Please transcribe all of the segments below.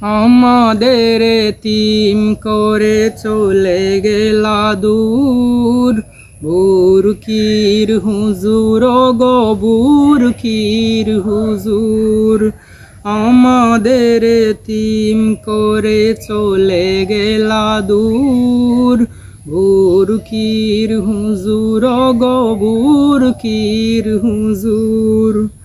আমাদের তিম করে চলে গেলা দূর। বুরকির হুজুর গবুর কির হুজুর। আমাদের তিম করে চলে গেলা দূর। বুরকির হুজুর গবুর কির হুজুর।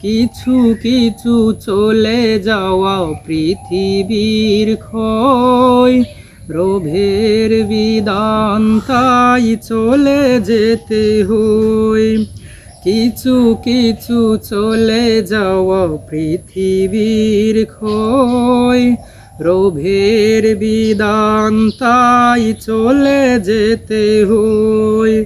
কিছু কিছু চলে যাওয়া পৃথিবীর ক্ষয়। রোভের বিধান তাই চলে যেতে হয়। কিছু কিছু চলে যাওয়া পৃথিবীর ক্ষয়। রোভের বিধান তাই চলে যেতে হয়।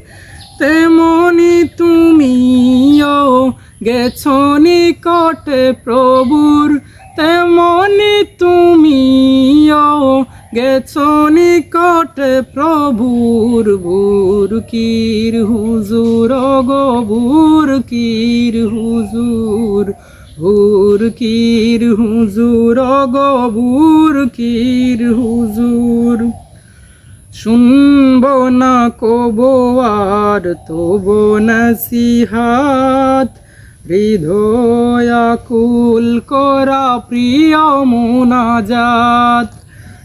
তেমনি তুমিও গেছো নিকটে প্রভুর, তেমনি তুমিও। গেছো নিকটে প্রভুর বুর কির হুজুর গবুর কির হুজুর হুর কির হুজুর গবুর কির হুজুর। শুনব না কবো আর তব নসিহাত হৃদয়াকুল করা প্রিয় মুনাজাত।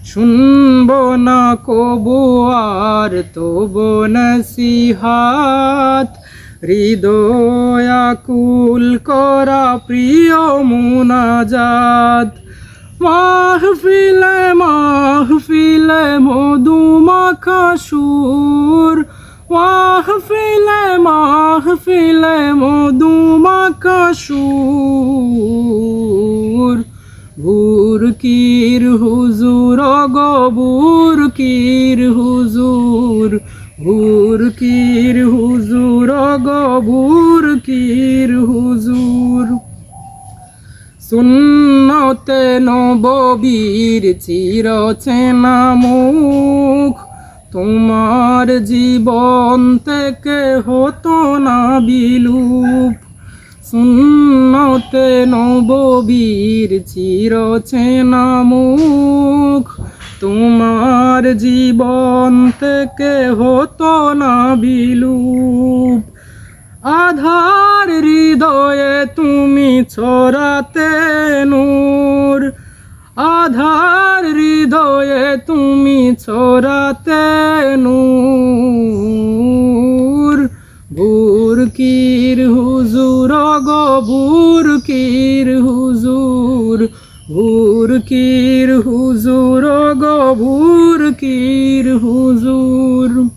শুনব না কবো আর তব নসিহাত। হৃদয়াকুল করা প্রিয় মুনাজাত। মাহফিলে মাহফিলে মধুমাখা সুর। মাহফিলে মাহফিলে মধুমাখা সুর ভুর কির হুজুর গবুর কির হুজুর ভুর কির হুজুর গবুর কির হুজুর সুন্নতে নববীর চির চেনা মুখ তোমার জীবন থেকে হতো না বিলুপ। সুন্নতে নববীর চির চেনা মুখ তোমার জীবন থেকে হতো না বিলুপ। আধার হৃদয়ে তুমি ছড়াতে নূর। আধার হৃদয়ে তুমি ছড়াতে নূর। বুর কির হুজুর গবুর কির হুজুর। ভুর কির হুজুর গবুর কির হুজুর।